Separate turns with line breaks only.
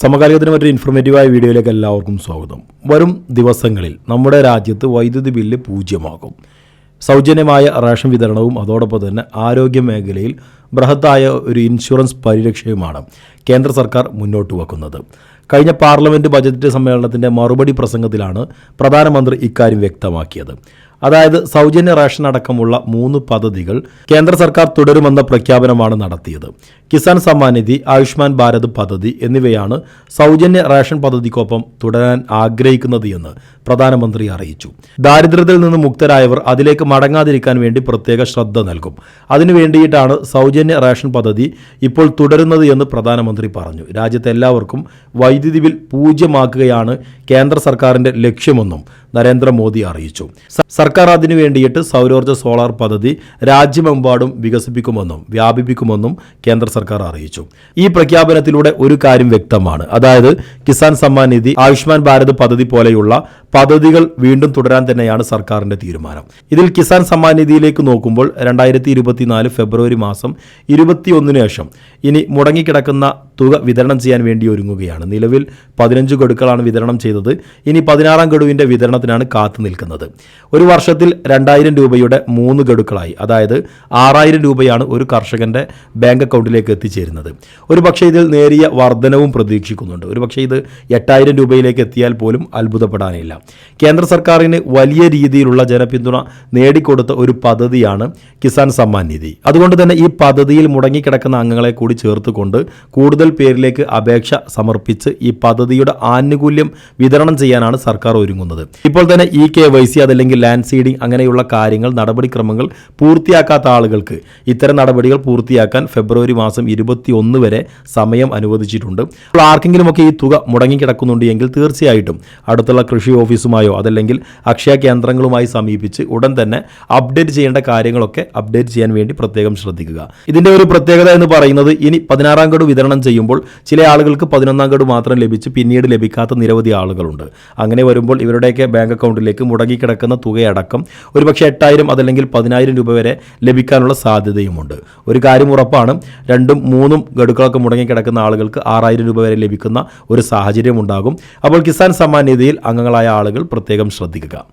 സമകാലികത്തിന് മറ്റൊരു ഇൻഫർമേറ്റീവായ വീഡിയോയിലേക്ക് എല്ലാവർക്കും സ്വാഗതം വരും ദിവസങ്ങളിൽ നമ്മുടെ രാജ്യത്ത് വൈദ്യുതി ബില്ല് പൂജ്യമാകും സൗജന്യമായ റേഷൻ വിതരണവും അതോടൊപ്പം തന്നെ ആരോഗ്യ മേഖലയിൽ ബൃഹത്തായ ഒരു ഇൻഷുറൻസ് പരിരക്ഷയുമാണ് കേന്ദ്ര സർക്കാർ മുന്നോട്ട് വെക്കുന്നത് കഴിഞ്ഞ പാർലമെൻറ്റ് ബജറ്റ് സമ്മേളനത്തിൻ്റെ മറുപടി പ്രസംഗത്തിലാണ് പ്രധാനമന്ത്രി ഇക്കാര്യം വ്യക്തമാക്കിയത് അതായത് സൗജന്യ റേഷൻ അടക്കമുള്ള മൂന്ന് പദ്ധതികൾ കേന്ദ്ര സർക്കാർ തുടരുമെന്ന പ്രഖ്യാപനമാണ് നടത്തിയത് കിസാൻ സമ്മാൻ നിധി ആയുഷ്മാൻ ഭാരത് പദ്ധതി എന്നിവയാണ് സൗജന്യ റേഷൻ പദ്ധതിക്കൊപ്പം തുടരാൻ ആഗ്രഹിക്കുന്നത് എന്ന് പ്രധാനമന്ത്രി അറിയിച്ചു ദാരിദ്ര്യത്തിൽ നിന്ന് മുക്തരായവർ അതിലേക്ക് മടങ്ങാതിരിക്കാൻ വേണ്ടി പ്രത്യേക ശ്രദ്ധ നൽകും അതിനു വേണ്ടിയിട്ടാണ് സൗജന്യ റേഷൻ പദ്ധതി ഇപ്പോൾ തുടരുന്നത് എന്ന് പ്രധാനമന്ത്രി പറഞ്ഞു രാജ്യത്തെ എല്ലാവർക്കും വൈദ്യുതി ബിൽ പൂജ്യമാക്കുകയാണ് കേന്ദ്ര സർക്കാരിൻ്റെ ലക്ഷ്യമെന്നും നരേന്ദ്രമോദി അറിയിച്ചു സർക്കാർ അതിനു വേണ്ടിയിട്ട് സൗരോർജ്ജ സോളാർ പദ്ധതി രാജ്യമെമ്പാടും വികസിപ്പിക്കുമെന്നും വ്യാപിപ്പിക്കുമെന്നും കേന്ദ്ര സർക്കാർ അറിയിച്ചു ഈ പ്രഖ്യാപനത്തിലൂടെ ഒരു കാര്യം വ്യക്തമാണ് അതായത് കിസാൻ സമ്മാൻ നിധി ആയുഷ്മാൻ ഭാരത് പദ്ധതി പോലെയുള്ള പദ്ധതികൾ വീണ്ടും തുടരാൻ തന്നെയാണ് സർക്കാരിന്റെ തീരുമാനം ഇതിൽ കിസാൻ സമ്മാൻ നിധിയിലേക്ക് നോക്കുമ്പോൾ രണ്ടായിരത്തി ഫെബ്രുവരി മാസം ഇരുപത്തിയൊന്നിനു ശേഷം ഇനി മുടങ്ങിക്കിടക്കുന്ന തുക വിതരണം ചെയ്യാൻ വേണ്ടി ഒരുങ്ങുകയാണ് നിലവിൽ പതിനഞ്ച് ഗഡുക്കളാണ് വിതരണം ചെയ്തത് ഇനി പതിനാറാം ഗഡുവിൻ്റെ വിതരണത്തിനാണ് കാത്തു നിൽക്കുന്നത് ഒരു വർഷത്തിൽ രണ്ടായിരം രൂപയുടെ മൂന്ന് ഗഡുക്കളായി അതായത് ആറായിരം രൂപയാണ് ഒരു കർഷകൻ്റെ ബാങ്ക് അക്കൗണ്ടിലേക്ക് എത്തിച്ചേരുന്നത് ഒരു പക്ഷേ ഇതിൽ നേരിയ വർധനവും പ്രതീക്ഷിക്കുന്നുണ്ട് ഒരു പക്ഷേ ഇത് എട്ടായിരം രൂപയിലേക്ക് എത്തിയാൽ പോലും അത്ഭുതപ്പെടാനില്ല കേന്ദ്ര സർക്കാരിന് വലിയ രീതിയിലുള്ള ജനപിന്തുണ നേടിക്കൊടുത്ത ഒരു പദ്ധതിയാണ് കിസാൻ സമ്മാൻ നിധി അതുകൊണ്ട് തന്നെ ഈ പദ്ധതിയിൽ മുടങ്ങിക്കിടക്കുന്ന അംഗങ്ങളെ കൂടി ചേർത്തുകൊണ്ട് കൂടുതൽ പേരിലേക്ക് അപേക്ഷ സമർപ്പിച്ച് ഈ പദ്ധതിയുടെ ആനുകൂല്യം വിതരണം ചെയ്യാനാണ് സർക്കാർ ഒരുങ്ങുന്നത് ഇപ്പോൾ തന്നെ ഇ കെ വൈ സി അതല്ലെങ്കിൽ ലാൻഡ് സീഡിംഗ് അങ്ങനെയുള്ള കാര്യങ്ങൾ നടപടിക്രമങ്ങൾ പൂർത്തിയാക്കാത്ത ആളുകൾക്ക് ഇത്തരം നടപടികൾ പൂർത്തിയാക്കാൻ ഫെബ്രുവരി മാസം ഇരുപത്തി ഒന്ന് വരെ സമയം അനുവദിച്ചിട്ടുണ്ട് അപ്പോൾ ആർക്കെങ്കിലുമൊക്കെ ഈ തുക മുടങ്ങിക്കിടക്കുന്നുണ്ട് എങ്കിൽ തീർച്ചയായിട്ടും അടുത്തുള്ള കൃഷി ഓഫീസുമായോ അതല്ലെങ്കിൽ അക്ഷയ കേന്ദ്രങ്ങളുമായി സമീപിച്ച് ഉടൻ തന്നെ അപ്ഡേറ്റ് ചെയ്യേണ്ട കാര്യങ്ങളൊക്കെ അപ്ഡേറ്റ് ചെയ്യാൻ വേണ്ടി പ്രത്യേകം ശ്രദ്ധിക്കുക ഇതിൻ്റെ ഒരു പ്രത്യേകത എന്ന് പറയുന്നത് ഇനി പതിനാറാം ഗഡു വിതരണം ചെയ്യും ചെയ്യുമ്പോൾ ചില ആളുകൾക്ക് പതിനൊന്നാം ഗഡു മാത്രം ലഭിച്ച് പിന്നീട് ലഭിക്കാത്ത നിരവധി ആളുകളുണ്ട് അങ്ങനെ വരുമ്പോൾ ഇവരുടെയൊക്കെ ബാങ്ക് അക്കൗണ്ടിലേക്ക് മുടങ്ങിക്കിടക്കുന്ന തുകയടക്കം ഒരുപക്ഷെ എട്ടായിരം അതല്ലെങ്കിൽ പതിനായിരം രൂപ വരെ ലഭിക്കാനുള്ള സാധ്യതയുമുണ്ട് ഒരു കാര്യം ഉറപ്പാണ് രണ്ടും മൂന്നും ഗഡുക്കളൊക്കെ മുടങ്ങിക്കിടക്കുന്ന ആളുകൾക്ക് ആറായിരം രൂപ വരെ ലഭിക്കുന്ന ഒരു സാഹചര്യം ഉണ്ടാകും അപ്പോൾ കിസാൻ സമ്മാൻ നിധിയിൽ അംഗങ്ങളായ ആളുകൾ പ്രത്യേകം ശ്രദ്ധിക്കുക